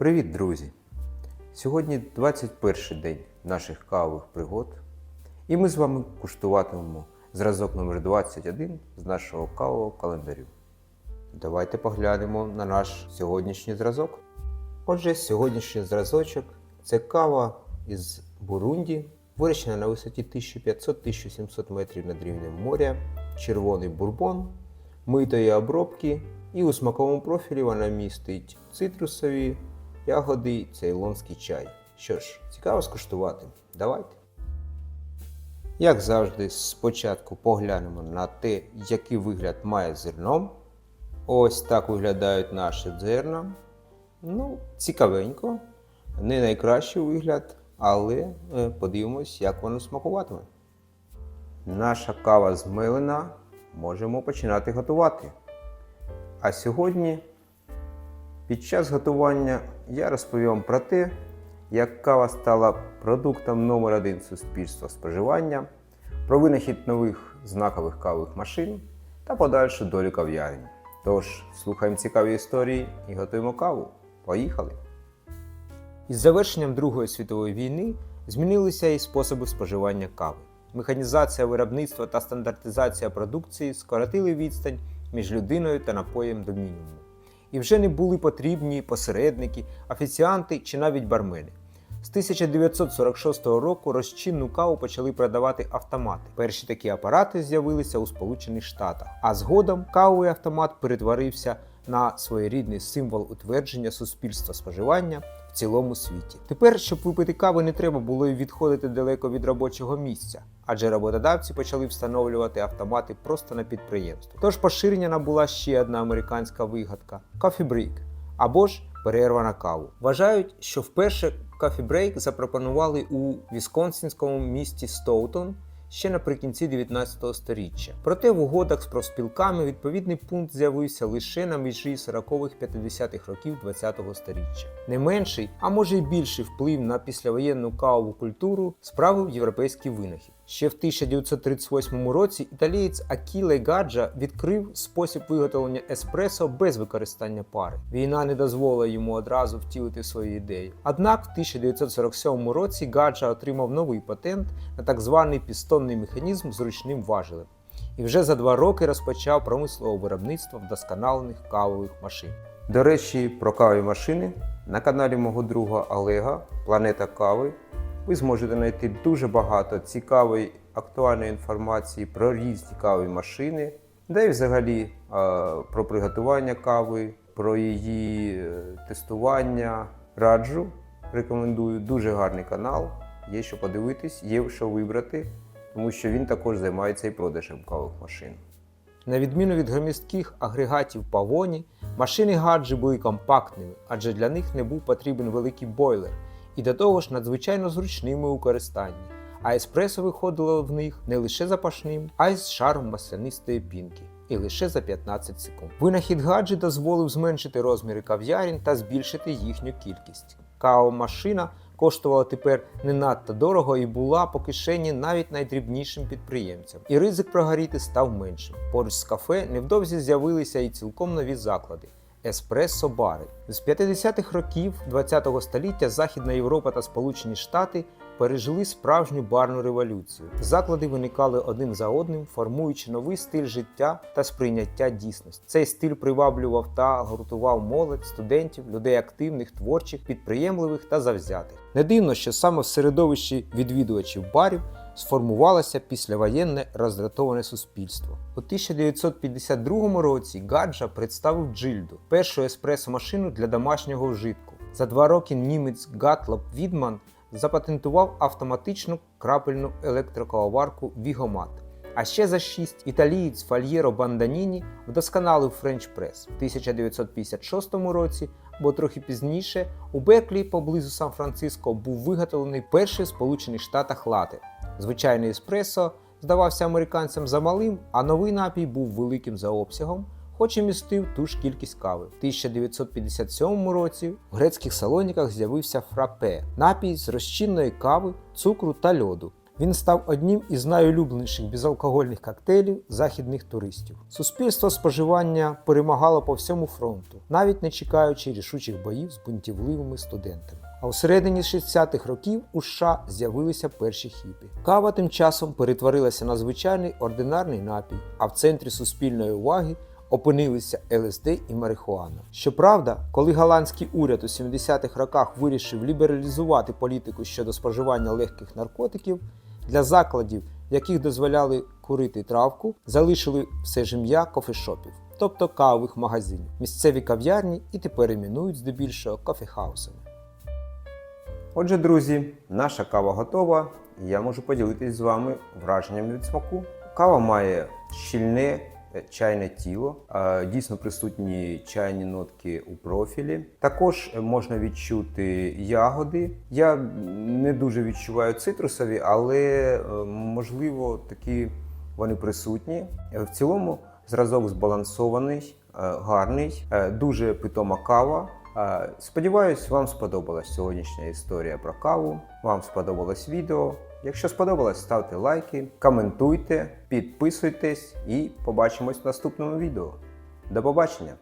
Привіт, друзі! Сьогодні 21 день наших кавових пригод, і ми з вами куштуватимемо зразок номер 21 з нашого кавового календарю. Давайте поглянемо на наш сьогоднішній зразок. Отже, сьогоднішній зразочок це кава із Бурунді, вирощена на висоті 1500-1700 метрів над рівнем моря, червоний бурбон, митої обробки, і у смаковому профілі вона містить цитрусові, ягоди цейлонський чай. Що ж, цікаво скуштувати. Давайте. Як завжди, спочатку поглянемо на те, який вигляд має зерно. Ось так виглядають наші зерна. Ну, цікавенько. Не найкращий вигляд, але е, подивимось, як воно смакуватиме. Наша кава змилена, можемо починати готувати. А сьогодні, під час готування, я розповім про те, як кава стала продуктом номер один суспільства споживання, про винахід нових знакових кавових машин та подальшу долю кав'ярні. Тож, слухаємо цікаві історії і готуємо каву. Поїхали! Із завершенням Другої світової війни змінилися і способи споживання кави. Механізація виробництва та стандартизація продукції скоротили відстань між людиною та напоєм до мінімуму. І вже не були потрібні посередники, офіціанти чи навіть бармени. З 1946 року розчинну каву почали продавати автомати. Перші такі апарати з'явилися у Сполучених Штатах, а згодом кавовий автомат перетворився на своєрідний символ утвердження суспільства споживання в цілому світі. Тепер, щоб випити кави, не треба було й відходити далеко від робочого місця, адже роботодавці почали встановлювати автомати просто на підприємстві. Тож поширення набула ще одна американська вигадка Coffee або ж перерва на каву. Вважають, що вперше Coffee запропонували у вісконсінському місті Стоутон ще наприкінці 19 століття. Проте в угодах з профспілками відповідний пункт з'явився лише на межі 40-х-50-х років 20-го століття. Не менший, а може й більший вплив на післявоєнну кавову культуру справив європейський винахід. Ще в 1938 році італієць Акіле Гаджа відкрив спосіб виготовлення еспресо без використання пари. Війна не дозволила йому одразу втілити свою ідею. Однак в 1947 році Гаджа отримав новий патент на так званий пістонний механізм з ручним важелем. І вже за два роки розпочав промислове виробництво вдосконалених кавових машин. До речі, про кавові машини на каналі мого друга Олега Планета Кави ви зможете знайти дуже багато цікавої актуальної інформації про різні кавові машини, де й взагалі про приготування кави, про її е, тестування. Раджу, рекомендую дуже гарний канал. Є що подивитись, є що вибрати, тому що він також займається і продажем кавових машин. На відміну від громістких агрегатів павоні, машини гаджі були компактними, адже для них не був потрібен великий бойлер, і до того ж надзвичайно зручними у користанні. А еспресо виходило в них не лише запашним, а й з шаром маслянистої пінки. І лише за 15 секунд. Винахід гаджі дозволив зменшити розміри кав'ярін та збільшити їхню кількість. Кавомашина коштувала тепер не надто дорого і була по кишені навіть найдрібнішим підприємцям. І ризик прогоріти став меншим. Поруч з кафе невдовзі з'явилися і цілком нові заклади. Еспресо-бари. З 50-х років ХХ століття Західна Європа та Сполучені Штати пережили справжню барну революцію. Заклади виникали один за одним, формуючи новий стиль життя та сприйняття дійсності. Цей стиль приваблював та гуртував молодь, студентів, людей активних, творчих, підприємливих та завзятих. Не дивно, що саме в середовищі відвідувачів барів сформувалося післявоєнне роздратоване суспільство. У 1952 році Гаджа представив Джильду, першу еспресо-машину для домашнього вжитку. За два роки німець Гатлоп Відман запатентував автоматичну крапельну електроколоварку Вігомат. А ще за шість італієць Фальєро Банданіні вдосконалив Френч Прес. В 1956 році, бо трохи пізніше, у Берклі поблизу Сан-Франциско був виготовлений перший в Сполучених Штатах лате. Звичайний еспресо здавався американцям замалим, а новий напій був великим за обсягом, хоч і містив ту ж кількість кави. В 1957 році в грецьких салоніках з'явився фрапе напій з розчинної кави, цукру та льоду. Він став одним із найулюбленіших безалкогольних коктейлів західних туристів. Суспільство споживання перемагало по всьому фронту, навіть не чекаючи рішучих боїв з бунтівливими студентами. А у середині 60-х років у США з'явилися перші хіпі. Кава тим часом перетворилася на звичайний ординарний напій, а в центрі суспільної уваги опинилися ЛСД і марихуана. Щоправда, коли голландський уряд у 70-х роках вирішив лібералізувати політику щодо споживання легких наркотиків, для закладів, яких дозволяли курити травку, залишили все ж ім'я кофешопів, тобто кавових магазинів. Місцеві кав'ярні і тепер іменують здебільшого кофехаусами. Отже, друзі, наша кава готова. і Я можу поділитись з вами враженням від смаку. Кава має щільне е, чайне тіло, дійсно присутні чайні нотки у профілі. Також е, можна відчути ягоди. Я не дуже відчуваю цитрусові, але е, можливо такі вони присутні. В цілому зразок збалансований, гарний, дуже питома кава. Сподіваюсь, вам сподобалась сьогоднішня історія про каву. Вам сподобалось відео. Якщо сподобалось, ставте лайки, коментуйте, підписуйтесь і побачимось в наступному відео. До побачення!